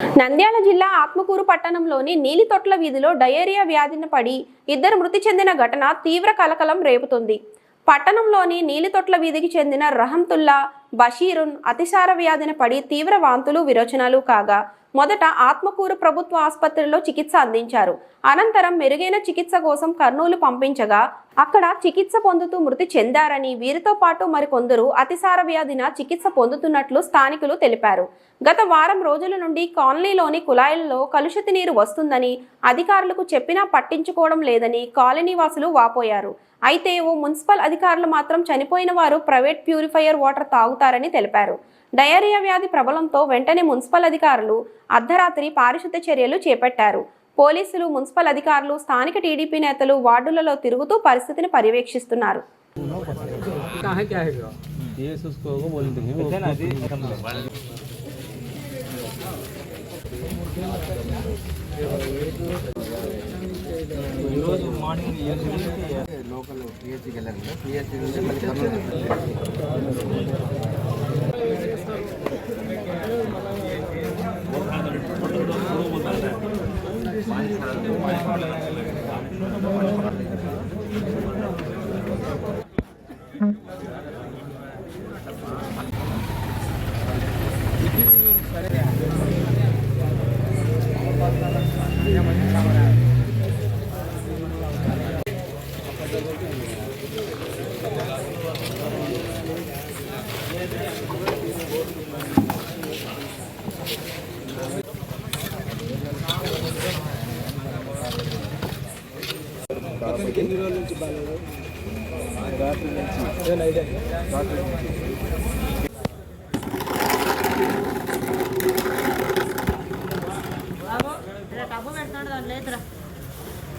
నంద్యాల జిల్లా ఆత్మకూరు పట్టణంలోని నీలితొట్ల వీధిలో డయేరియా వ్యాధిన పడి ఇద్దరు మృతి చెందిన ఘటన తీవ్ర కలకలం రేపుతుంది. పట్టణంలోని నీలితొట్ల వీధికి చెందిన రహంతుల్లా బషీరున్ అతిసార వ్యాధిన పడి తీవ్ర వాంతులు విరోచనాలు కాగా మొదట ఆత్మకూరు ప్రభుత్వ ఆసుపత్రిలో చికిత్స అందించారు. అనంతరం మెరుగైన చికిత్స కోసం కర్నూలు పంపించగా అక్కడ చికిత్స పొందుతూ మృతి చెందారని వీరితో పాటు మరికొందరు అతిసార వ్యాధిన చికిత్స పొందుతున్నట్లు స్థానికులు తెలిపారు. గత వారం రోజుల నుండి కాలనీలోని కుళాయిల్లో కలుషిత నీరు వస్తుందని అధికారులకు చెప్పినా పట్టించుకోవడం లేదని కాలనీ వాసులు వాపోయారు. అయితే ఓ మున్సిపల్ అధికారులు మాత్రం చనిపోయిన వారు ప్రైవేట్ ప్యూరిఫైయర్ వాటర్ అవుతారని తెలిపారు. డయేరియా వ్యాధి ప్రబలంతో వెంటనే మున్సిపల్ అధికారులు అర్ధరాత్రి పారిశుద్ధ్య చర్యలు చేపట్టారు. పోలీసులు మున్సిపల్ అధికారులు స్థానిక టీడీపీ నేతలు వార్డులలో తిరుగుతూ పరిస్థితిని పర్యవేక్షిస్తున్నారు. कहाँ है क्या है ब्रो ये उसको को बोलते हैं वो ఈరోజు మార్నింగ్ లోకల్ పిహెచ్కి వెళ్ళారు రాత్రి నుంచి డబ్బు పెడుతున్నాడు దాని లేదురా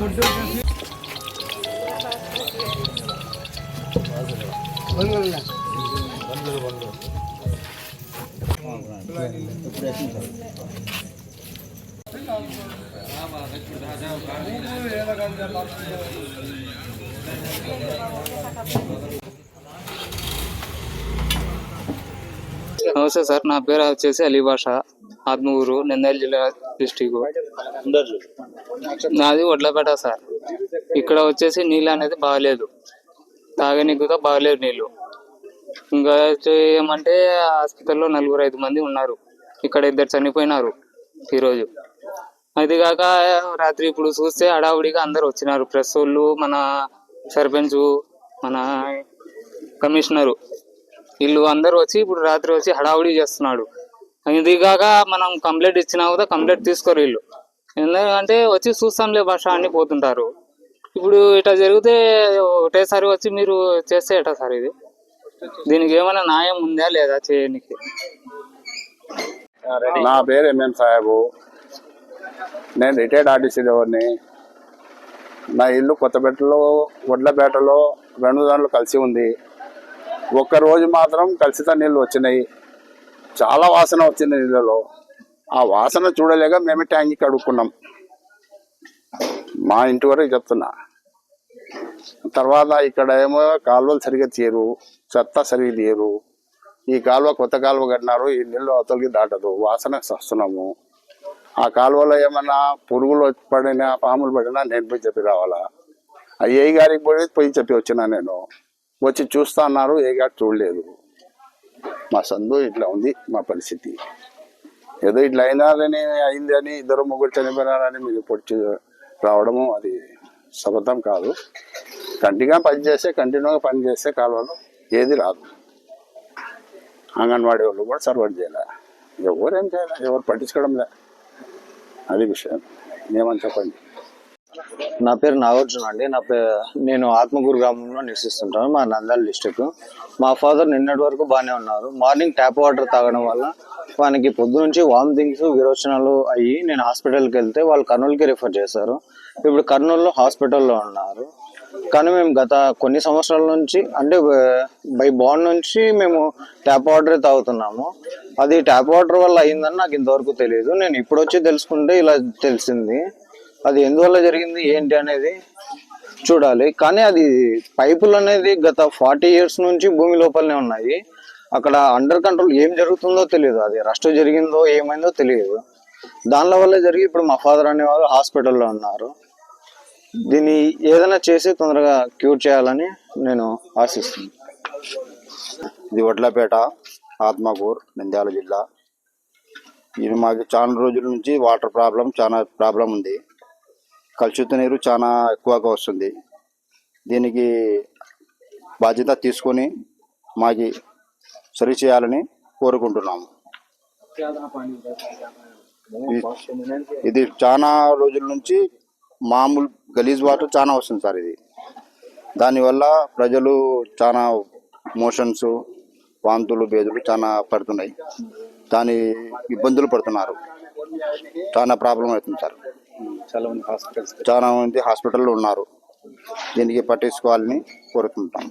ఆ నమస్తే సార్ నా పేరు వచ్చేసి అలీ బాషా. ఆత్మూరు నంద్యాల జిల్లా డిస్టిక్ నాది వడ్లపేట సార్. ఇక్కడ వచ్చేసి నీళ్ళు అనేది బాగలేదు. తాగనీకి కూడా బాగలేదు నీళ్ళు. ఇంకా ఏమంటే హాస్పిటల్లో నలుగురు ఐదు మంది ఉన్నారు. ఇక్కడ ఇద్దరు చనిపోయినారు ఈరోజు. అది కాక రాత్రి ఇప్పుడు చూస్తే హడావుడిగా అందరు వచ్చినారు. ప్రెస్ వాళ్ళు మన సర్పంచ్ మన కమిషనరు. వీళ్ళు అందరూ వచ్చి ఇప్పుడు రాత్రి వచ్చి హడావుడి చేస్తున్నాడు. ఇదిగాక మనం కంప్లైంట్ ఇచ్చినా కూడా కంప్లైంట్ తీసుకోరు వీళ్ళు. ఎందుకంటే వచ్చి చూస్తాంలే భాష అని పోతుంటారు. ఇప్పుడు ఇట్లా జరిగితే ఒకటేసారి వచ్చి మీరు చేస్తే ఎట్లా సార్ ఇది? దీనికి ఏమైనా న్యాయం ఉందా లేదా చేయడానికి నా పేరు ఎంఎం సాహెబు. నేను రిటైర్డ్ ఆర్టీసీ డ్రైవర్ని నా ఇల్లు కొత్తపేటలో వడ్లపేటలో రెండు దాంట్లో కలిసి ఉంది. ఒక్కరోజు మాత్రం కలుషిత నీళ్ళు వచ్చినాయి. చాలా వాసన వచ్చింది నీళ్ళలో. ఆ వాసన చూడలేక మేమే ట్యాంకి కడుక్కున్నాం. మా ఇంటి వరకు చెప్తున్నా. తర్వాత ఇక్కడ ఏమో కాలువలు సరిగ్గా తీయరు చెత్త సరిగ్గా తీయరు. ఈ కాలువ కొత్త కాలువ కట్టినారు ఈ నీళ్ళు అవతలకి దాటదు. వాసన వస్తున్నాము. ఆ కాలువలో ఏమన్నా పురుగులు పడినా పాములు పడినా నేను పోయి చెప్పి రావాలా? ఆ ఏ గారికి పోయి పోయి చెప్పి వచ్చినా నేను. వచ్చి చూస్తా అన్నారు ఏ చూడలేదు. మా సందు ఇట్లా ఉంది మా పరిస్థితి. ఏదో ఇట్లా అయినారని అయింది అని ఇద్దరు ముగ్గురు చనిపోయినారని మీరు పొడిచి రావడము అది సబద్ధం కాదు. కంటిగా పనిచేస్తే కంటిన్యూగా పనిచేస్తే కాలువలు ఏది రాదు. అంగన్వాడీ వాళ్ళు కూడా సర్వర్ చేయాలి. ఎవరేం చేయాలి ఎవరు పట్టించుకోవడం లే. అది విషయం. ఏమని చెప్పండి? నా పేరు నాగార్జున అండి. నా పే నేను ఆత్మకూరు గ్రామంలో నివసిస్తుంటాను మా నంద్యాల డిస్టిక్ మా ఫాదర్ నిన్నటి వరకు బాగానే ఉన్నారు. మార్నింగ్ ట్యాప్ వాటర్ తాగడం వల్ల వానికి పొద్దు నుంచి వామిటింగ్స్ విరోచనాలు అయ్యి నేను హాస్పిటల్కి వెళ్తే వాళ్ళు కర్నూలుకి రిఫర్ చేశారు. ఇప్పుడు కర్నూలులో హాస్పిటల్లో ఉన్నారు. కానీ మేము గత కొన్ని సంవత్సరాల నుంచి అంటే బై బాండ్ నుంచి మేము ట్యాప్ వాటరే తాగుతున్నాము. అది ట్యాప్ వాటర్ వల్ల అయిందని నాకు ఇంతవరకు తెలియదు నేను ఇప్పుడు వచ్చి తెలుసుకుంటే ఇలా తెలిసింది. అది ఎందువల్ల జరిగింది ఏంటి అనేది చూడాలి. కానీ అది పైపులు అనేది గత ఫార్టీ ఇయర్స్ నుంచి భూమి లోపలనే ఉన్నాయి. అక్కడ అండర్ కంట్రోల్ ఏం జరుగుతుందో తెలియదు. అది రస్ట్ జరిగిందో ఏమైందో తెలియదు. దానిల వల్ల జరిగి ఇప్పుడు మా ఫాదర్ అనేవారు హాస్పిటల్లో ఉన్నారు. దీన్ని ఏదైనా చేసి తొందరగా క్యూర్ చేయాలని నేను ఆశిస్తున్నాను. ఇది వడ్లపేట ఆత్మకూర్ నంద్యాల జిల్లా. ఇది మాకు చాలా రోజుల నుంచి వాటర్ ప్రాబ్లం చాలా ప్రాబ్లం ఉంది. కలుషిత నీరు చాలా ఎక్కువగా వస్తుంది. దీనికి బాధ్యత తీసుకొని మాకి సరి చేయాలని కోరుకుంటున్నాము. ఇది- చాలా రోజుల నుంచి మామూలు గలీజ్ వాటర్ చాలా వస్తుంది సార్ ఇది. దానివల్ల ప్రజలు చాలా మోషన్స్ వాంతులు బేదులు చాలా పడుతున్నాయి. దాని ఇబ్బందులు పడుతున్నారు. చాలా ప్రాబ్లం అవుతుంది సార్. చాలా మంది హాస్పిటల్స్ చాలా మంది హాస్పిటల్లో ఉన్నారు. దీనికి పట్టించుకోవాలని కోరుకుంటాం